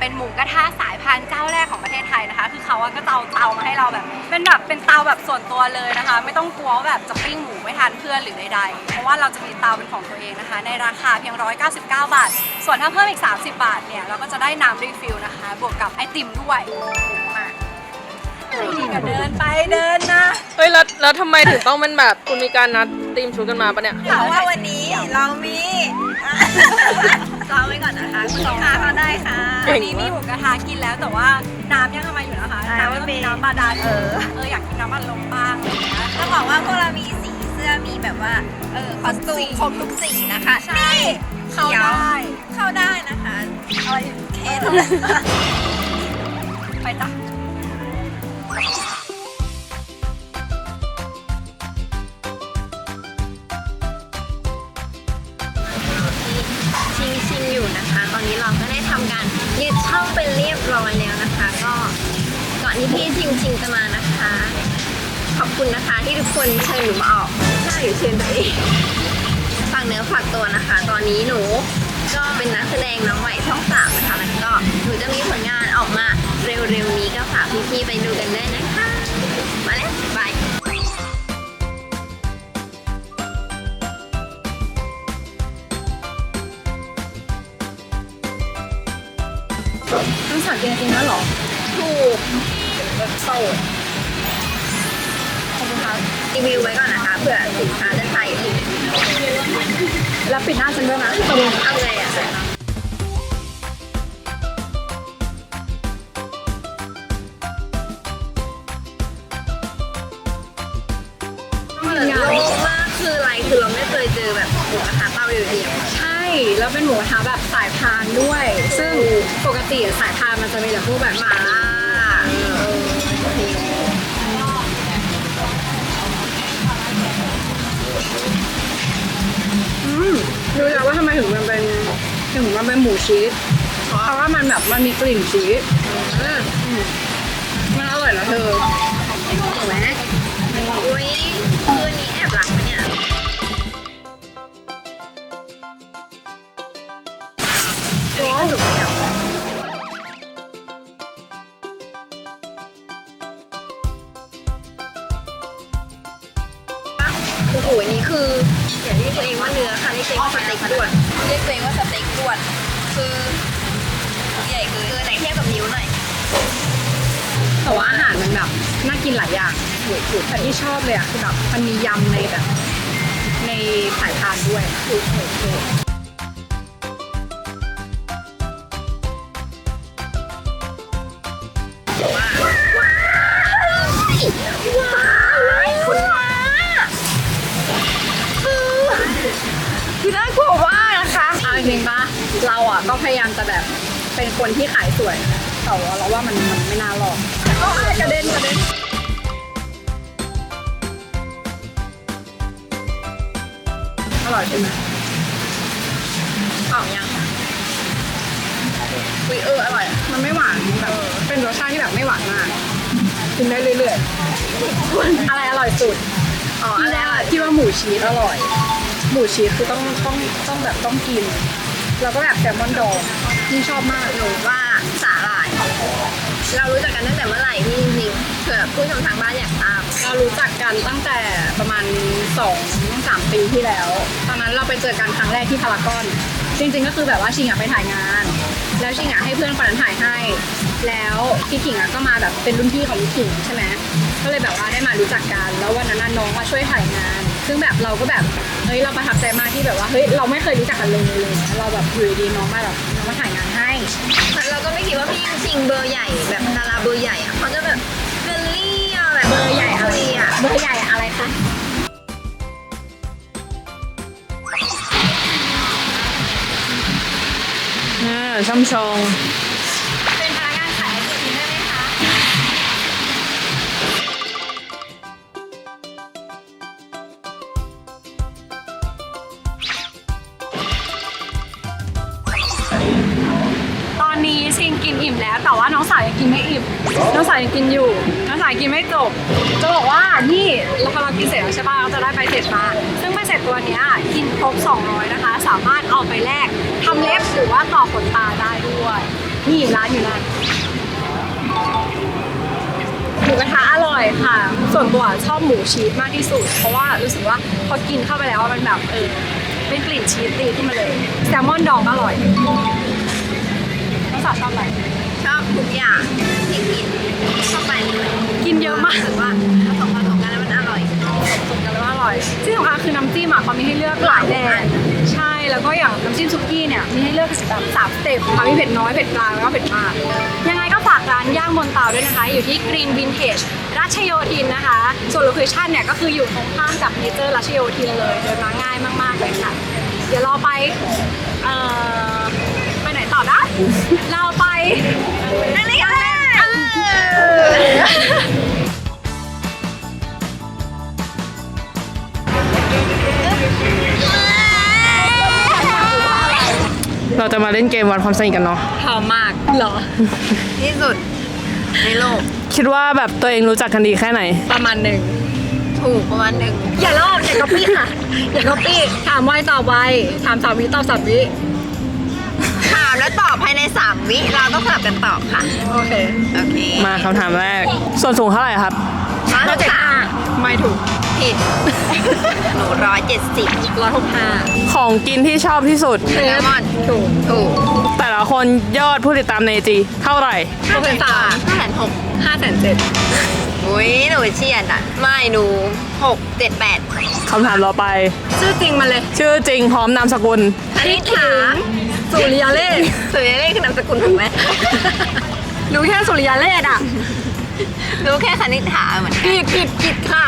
เป็นหมูกระทะสายพันธุ์เจ้าแรกของประเทศไทยนะคะ คือเขาอะก็เตาเตามาให้เราแบบ เป็นแบบเป็นเตาแบบส่วนตัวเลยนะคะ ไม่ต้องกลัวว่าแบบจะปิ้งหมูไม่ทันเพื่อนหรือใดๆ เพราะว่าเราจะมีเตาเป็นของตัวเองนะคะ ในราคาเพียง 199 บาท ส่วนถ้าเพิ่มอีก 30 บาทเนี่ยเราก็จะได้น้ำรีฟิลนะคะ บวกกับไอติมด้วย เดินไปเดินนะเฮ้ยแล้วแล้วทำไมถึงต้องเป็นแบบคุณมีการนัดตีมชุดกันมาปะเนี่ยเพราะว่าวันนี้เรามีจองไว้ก่อนนะคะคุณลูกค้าเขาได้ค่ะเก่วันงนี้มากมีหมูกระทะกินแล้วแต่ว่าน้ำยังทำไมอยู่นะคะน้ำน้ำไม่ก็มีมีน้ำบาดาลเออเอออยากกินน้ำบัดลมบ้างอะไรอย่างเงี้ย ต้องบอกว่าพวกเรามีสีเสื้อมีแบบว่าเออคอสตูมครบทุกสีนะคะใช่ นี่เข้าขียวได้ เข้าได้นะคะอะไรเคสไปจ้ะ ก็ก่อนที่พี่ชิงชิงจะมานะคะ ขอบคุณนะคะที่ทุกคนเชิญหนูมาออกใช่เชิญตัวเองฝากเนื้อฝากตัวนะคะ ตอนนี้หนูก็เป็นนักแสดงน้องใหม่ช่องสามนะคะ แล้วก็หนูจะมีผลงานออกมาเร็วๆนี้ก็ฝากพี่ๆไปดูกันด้วยนะคะ มาแล้วบายต้องสั่งกินไอติมแล้วหรอ ถูกแบบโสดขอบคุณครับรีวิวไว้ก่อนนะคะเผื่อสินค้าจะใส่อีกแล้วปิดหน้าฉันด้วยนะเอาไงอะเหมือนโลกมากคืออะไรคือเราไม่เคยเจอแบบหมูกระทะเตาเดียวใช่ แล้วเป็นหมูกระทะแบบสายพานด้วย ซึ่งปกติสายพานมันจะมีแต่พวกแบบหมาล่า อืมดูแล้วว่าทำไมถึงมันเป็นถึงมันเป็นหมูชีสเพราะว่ามันแบบมันมีกลิ่นชีสอืมมันอร่อยนะเธอถูกไหม เองว่าสเต็กด่วนเรียกตัวเองว่าสเต็กด่วน คือใหญ่คือคือไหนเทียบกับนิ้วหน่อยแต่ว่าอาหารมันแบบน่ากินหลายอย่างแต่ที่ชอบเลยอะคือแบบมันมียำในแบบในสายพานด้วยถูกถูกถูก จริงๆปะเราอะก็พยายามจะแบบเป็นคนที่ขายสวยนะแต่ว่าเราว่ามันมันไม่น่ารอดก็อะไรกระเด็นกระเด็นอร่อยใช่ไหมออกยังวิเอออร่อยอะมันไม่หวานแบบเป็นรสชาติที่แบบไม่หวานมากกินได้เรื่อยๆอะไรอร่อยสุด อ๋ออะไรอร่อยที่ว่าหมูชีสอร่อย หมูชีสคือต้องต้องต้องแบบต้องกิน แล้วก็แบบแซลมอนดองยิ่งชอบมากหนูว่าสาหร่าย เรารู้จักกันตั้งแต่เมื่อไหร่พี่จริงๆเผื่อผู้ชมทางบ้านอยากทราบเรารู้จักกันตั้งแต่ประมาณ2อสามปีที่แล้ว ตอนนั้นเราไปเจอกันครั้งแรกที่พารากอน จริงๆก็คือแบบว่าชิงอะไปถ่ายงาน แล้วชิงอะให้เพื่อนคนนั้นถ่ายให้ แล้วพี่ขิงอะก็มาแบบเป็นรุ่นพี่ของพี่ขิงใช่ไหมก็เลยแบบว่าได้มารู้จักกัน แล้ววันนั้นน่ะน้องมาช่วยถ่ายงาน ซึ่งแบบเราก็แบบเฮ้ยเราประทับใจมากที่แบบว่าเฮ้ยเราไม่เคยรู้จักกันเลยเลยเราแบบอยู่ดีๆน้องมาแบบน้องมาถ่ายงานให้ เราก็ไม่คิดว่าพี่ยิงชิงเบอร์ใหญ่แบบดาราเบอร์ใหญ่อะเขาจะแบบเฟรนลี่อะแบบเบอร์ใหญ่อะไรคุยอะเบอร์ใหญ่อะไรคะอ่าช่ำชอง อิ่มแล้ว แต่ว่าน้องสาวยังกินไม่อิ่ม น้องสาวยังกินอยู่ น้องสาวกินไม่จบ จะบอกว่านี่เราพอเรากินเสร็จแล้วใช่ป่ะเราจะได้ใบเสร็จมา ซึ่งใบเสร็จตัวเนี้ยกินครบ 200 นะคะ สามารถเอาไปแลกทำเล็บหรือว่าต่อขนตาได้ด้วย นี่ร้านอยู่นั่นหมูกระทะอร่อยค่ะ ส่วนตัวชอบหมูชีสมากที่สุด เพราะว่ารู้สึกว่าพอกินเข้าไปแล้วมันแบบเออเป็นกลิ่นชีสตีขึ้นมาเลย แซลมอนดองก็อร่อยน้องสาวชอบอะไรชอบ ทุกอย่างที่กินเข้าไปเลยกินเยอะมากรู้สึกว่าผสมผสมกันแล้วมันอร่อยสมกันแล้วาอร่อยที่สำคัญคือน้ำจิ้มอะเขามีให้เลือกหลายแบบใช่แล้วก็อย่างน้ำจิ้มซุกี้เนี่ยมีให้เลือกแบบสามสเต็ปค่ะมีเผ็ดน้อยเผ็ดกลางแล้วก็เผ็ดมาก ยังไงก็ฝากร้านย่างบนเตาด้วยนะคะ อยู่ที่ Green Vintage ราชโยธินนะคะ ส่วนโลเคชั่นเนี่ยก็คืออยู่ตรงข้ามกับเนเจอร์ราชโยธินเลยเดินมาง่ายมากๆเลยค่ะ เดี๋ยวเราไปเอ่อ เราไปนั่นเลยกันเลยเราจะมาเล่นเกมวัดความสนิทกันเนาะหอมมากเหรอ ที่สุด ในโลก คิดว่าแบบตัวเองรู้จักกันดีแค่ไหน ประมาณหนึ่ง ถูกประมาณหนึ่ง อย่าลอกอย่าก๊อปปี้ค่ะ อย่าก๊อปปี้ ถามไวตอบไว ถามสามวิตอบสามวิถาม แล้วตอบภายใน 3 วิเราต้องสลับกันตอบค่ะ โอเคโอเคมาคำถามแรก ส่วนสูงเท่าไหร่ครับร้อยร้อยหกเจ็ดสาห้ามไม่ถูกผิดหนูร้อยเจ็ดสิบร้อยหกห้าของกินที่ชอบที่สุด เลมอนถูกถูกแต่ละคนยอดผู้ติดตามในจีเท่าไหร่หกแสนสามห้าแสนหกห้าแสนเจ็ดอุ้ยหนูเฉียดอะ ไม่หนูหกเจ็ดแปดคำถามต่อไป ชื่อจริงมาเลย ชื่อจริงพร้อมนามสกุล อันนี้ถาม สุริยาเล่สุริยเลขคือนามสกุลถูกไหมรู้แค่สุริยาเล่อะรู้แค่คณิษฐาเหมือนกันผิดผิดผิดค่ะ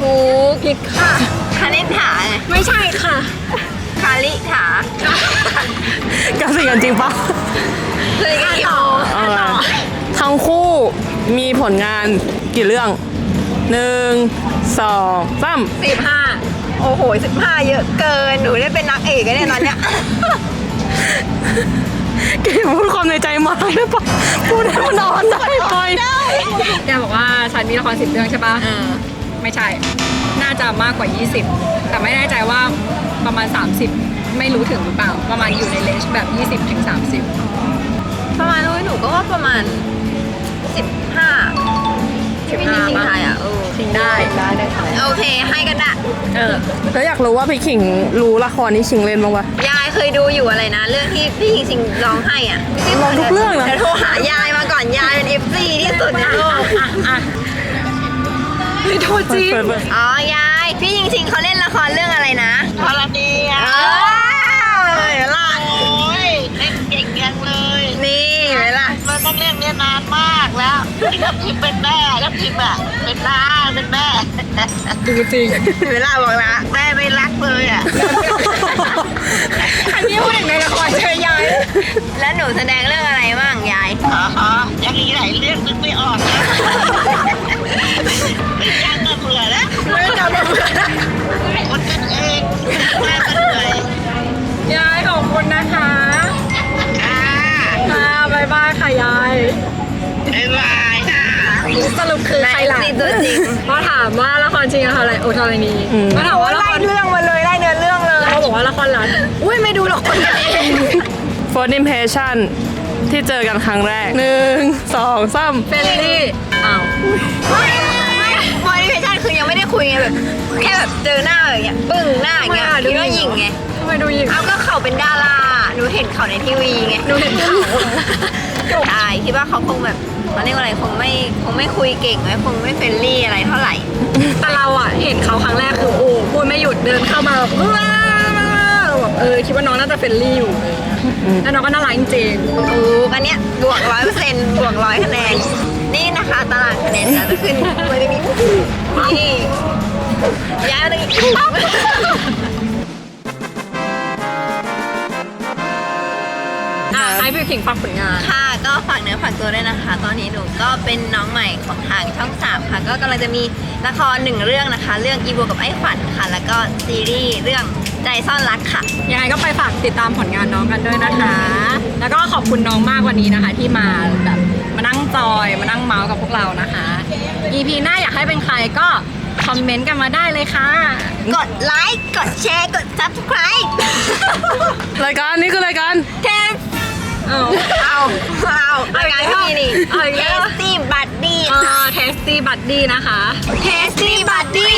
ถูกผิดค่ะ คณิษฐาไงไม่ใช่ค่ะ คาลิถาก็สิกันจริงปะสุริยอะเลขต่อเออะอต่อทั้งคู่มีผลงานกี่เรื่องหนึ่งสองสามสิบห้าโอ้โหสิบห้าเยอะเกิน หนูได้เป็นนักเอกแล้วเนี่ยตอนเนี้ย เก๋พูดความในใจมาได้ปะพูดให้มันนอนได้ไหมแกบอกว่าฉันมีละครสิบเรื่องใช่ปะเออไม่ใช่ น่าจะมากกว่า 20 แต่ไม่แน่ใจว่าประมาณ 30 ไม่รู้ถึงหรือเปล่า ประมาณอยู่ในเลนจ์แบบ 20ถึง30 ประมาณนู้นหนูก็ว่าประมาณสิบห้าที่พี่จริงๆไทยอะเออทิ้งได้ได้ได้ค่ะโอเคให้กันอะเออแล้วอยากรู้ว่าพี่ขิงรู้ละครที่ชิงเล่นบ้างปะยาย เคยดูอยู่อะไรนะ เรื่องที่พี่ชิงๆร้องให้อะร้องทุกเรื่องนะเดี๋ยวโทรหายายมาก่อนยายเป็นเอฟซีที่สุดในโลกอะอะไม่โทษจริงเปิดเปิดอ๋อยาย พี่ชิงชิงๆเขาเล่นละครเรื่องอะไรนะพรณีอะเออ แล้วที่ทับทิมเป็นแม่ทับทิมอะเป็นน้าเป็นแม่ดูจริงเวลาบอกละแม่ไม่รักเลยอะอันนี้พูดถึงในละครเชยยายแล้วหนูแสดงเรื่องอะไรบ้างยายอ๋อยังมีหลายเรื่องนึกไม่ออกนะ รจริงอะค่ะอะไรโอทอรณีพอถามว่าละคไล่รเรื่องมาเลยไล่เนื้อเรื่องเลย เขาบอกว่าละครรันอุ้ยไม่ดูละครกันเอง first impression ที่เจอกันครั้งแรกหนึ่งสองสามเฟลลี่อ้าวมอนิเ t ชันคือยังไม่ได้คุยไงแบบ แค่แบบเจอหน้าแบบอย่างเงี้ยปึ้งหน้าอย่างเงี้ยคิดว่าหญิงไงทำไมดูหญิงเอาก็เขาเป็นดาราหนูเห็นเขาในทีวีไงดูเห็นเขา ใช่คิดว่าเขาคงแบบเขาเรียกว่าอะไรคงไม่คงไม่คุยเก่งไม่คงไม่เฟรนลี่อะไรเท่าไหร่ แต่เราอะเห็นเขาครั้งแรกคือโอ้พูดไม่หยุดเดินเข้ามาแบบว้าวแบบเออคิดว่าน้องน่าจะเฟรนลี่อยู่อะไรเงี้ยแล้วน้องก็น่ารักจริงถูกอันเนี้ยบวกร้อยเปอร์เซ็นต์บวกร้อยคะแนน นี่นะคะตารางคะแนนจะขึ้นไม่ได้มีนี่ย้ายมาตรงนี้ปั๊บๆอะให้พี่ขิงฝากผลงาน ค่ะ ก็ฝากเนื้อฝากตัวด้วยนะคะ ตอนนี้หนูก็เป็นน้องใหม่ของทางช่องสามค่ะ ก็กำลังจะมีละครหนึ่งเรื่องนะคะ เรื่องอีโบกับไอ้ขวัญค่ะ แล้วก็ซีรีส์เรื่องใจซ่อนรักค่ะ ยังไงก็ไปฝากติดตามผลงานน้องกันด้วยนะคะ แล้วก็ขอบคุณน้องมากวันนี้นะคะ ที่มาแบบมานั่งจอยมานั่งเมาส์กับพวกเรานะคะ EP หน้าอยากให้เป็นใครก็คอมเมนต์กันมาได้เลยค่ะ กดไลค์ กดแชร์ กด subscribe รายการนี้คือรายการ เทสเอาเอาเอารายการที่นี่เอาอีกเทแล้สตี้บัดดี้เทสตี้บัดดี้นะคะ เทสตี้บัดดี้